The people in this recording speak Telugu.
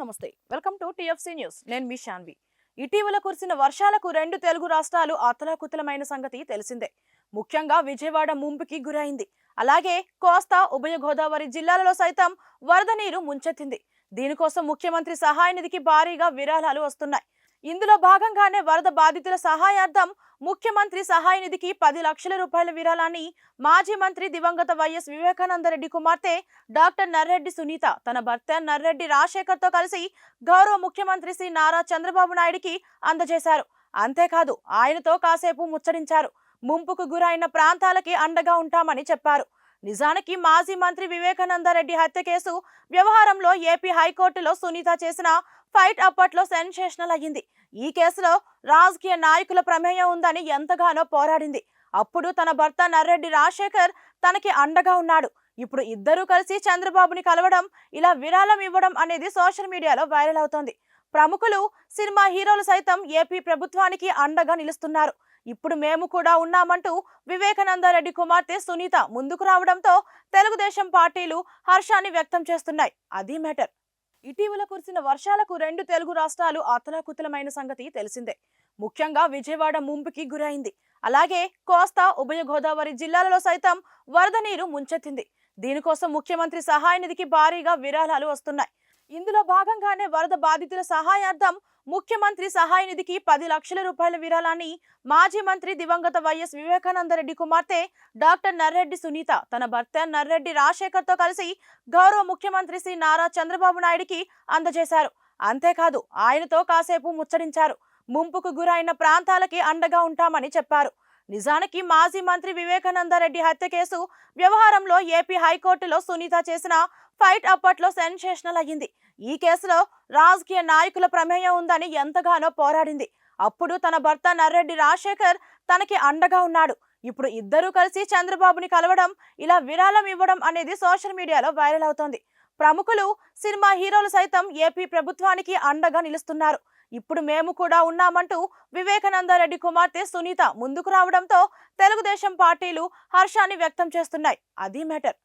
నమస్తే. Welcome to TFC news. నేను మీ శాన్వి. ఇటీవల కురిసిన వర్షాలకు రెండు తెలుగు రాష్ట్రాలు అతలాకుతలమైన సంగతి తెలిసిందే. ముఖ్యంగా విజయవాడ ముంపుకి గురైంది. అలాగే కోస్తా ఉభయ గోదావరి జిల్లాలలో సైతం వరద నీరు ముంచెత్తింది. దీనికోసం ముఖ్యమంత్రి సహాయ నిధికి భారీగా విరాళాలు వస్తున్నాయి. ఇందులో భాగంగానే వరద బాధితుల సహాయార్థం ముఖ్యమంత్రి సహాయ నిధికి పది లక్షల రూపాయల విరాళాన్ని మాజీ మంత్రి దివంగత వైఎస్ వివేకానందరెడ్డి కుమార్తె డాక్టర్ నర్రెడ్డి సునీత తన భర్త నర్రెడ్డి రాజశేఖర్తో కలిసి గౌరవ ముఖ్యమంత్రి శ్రీ నారా చంద్రబాబు నాయుడికి అందజేశారు. అంతేకాదు ఆయనతో కాసేపు ముచ్చడించారు ముంపుకు గురైన ప్రాంతాలకి అండగా ఉంటామని చెప్పారు. నిజానికి మాజీ మంత్రి వివేకానందరెడ్డి హత్య కేసు వ్యవహారంలో ఏపీ హైకోర్టులో సునీత చేసిన ఫైట్ అప్పట్లో సెన్సేషనల్ అయ్యింది. ఈ కేసులో రాజకీయ నాయకుల ప్రమేయం ఉందని ఎంతగానో పోరాడింది. అప్పుడు తన భర్త నర్రెడ్డి రాజశేఖర్ తనకి అండగా ఉన్నాడు. ఇప్పుడు ఇద్దరూ కలిసి చంద్రబాబుని కలవడం ఇలా విరాళం ఇవ్వడం అనేది సోషల్ మీడియాలో వైరల్ అవుతోంది. ప్రముఖులు సినిమా హీరోలు సైతం ఏపీ ప్రభుత్వానికి అండగా నిలుస్తున్నారు. ఇప్పుడు మేము కూడా ఉన్నామంటూ వివేకానందరెడ్డి కుమార్తె సునీత ముందుకు రావడంతో తెలుగుదేశం పార్టీలు హర్షాన్ని వ్యక్తం చేస్తున్నాయి. అది మ్యాటర్. ఇటీవల కురిసిన వర్షాలకు రెండు తెలుగు రాష్ట్రాలు అతలాకుతలమైన సంగతి తెలిసిందే. ముఖ్యంగా విజయవాడ ముంపుకి గురైంది. అలాగే కోస్తా ఉభయ గోదావరి జిల్లాలలో సైతం వరద నీరు ముంచెత్తింది. దీనికోసం ముఖ్యమంత్రి సహాయ నిధికి భారీగా విరాళాలు వస్తున్నాయి. ఇందులో భాగంగానే వరద బాధితుల సహాయార్థం ముఖ్యమంత్రి సహాయ నిధికి పది లక్షల రూపాయల విరాళాన్ని మాజీ మంత్రి దివంగత వైఎస్ వివేకానందరెడ్డి కుమార్తె డాక్టర్ నర్రెడ్డి సునీత తన భర్త నర్రెడ్డి రాజశేఖర్తో కలిసి గౌరవ ముఖ్యమంత్రి శ్రీ నారా చంద్రబాబు నాయుడికి అందజేశారు. అంతేకాదు ఆయనతో కాసేపు ముచ్చడించారు ముంపుకు గురైన ప్రాంతాలకి అండగా ఉంటామని చెప్పారు. నిజానికి మాజీ మంత్రి వివేకానందరెడ్డి హత్య కేసు వ్యవహారంలో ఏపీ హైకోర్టులో సునీత చేసిన ఫైట్ అప్పట్లో సెన్సేషనల్ అయ్యింది. ఈ కేసులో రాజకీయ నాయకుల ప్రమేయం ఉందని ఎంతగానో పోరాడింది. అప్పుడు తన భర్త నర్రెడ్డి రాజశేఖర్ తనకి అండగా ఉన్నాడు. ఇప్పుడు ఇద్దరూ కలిసి చంద్రబాబుని కలవడం ఇలా విరాళం ఇవ్వడం అనేది సోషల్ మీడియాలో వైరల్ అవుతోంది. ప్రముఖులు సినిమా హీరోలు సైతం ఏపీ ప్రభుత్వానికి అండగా నిలుస్తున్నారు. ఇప్పుడు మేము కూడా ఉన్నామంటూ వివేకానందరెడ్డి కుమార్తె సునీత ముందుకు రావడంతో తెలుగుదేశం పార్టీలు హర్షాన్ని వ్యక్తం చేస్తున్నాయి. అది మ్యాటర్.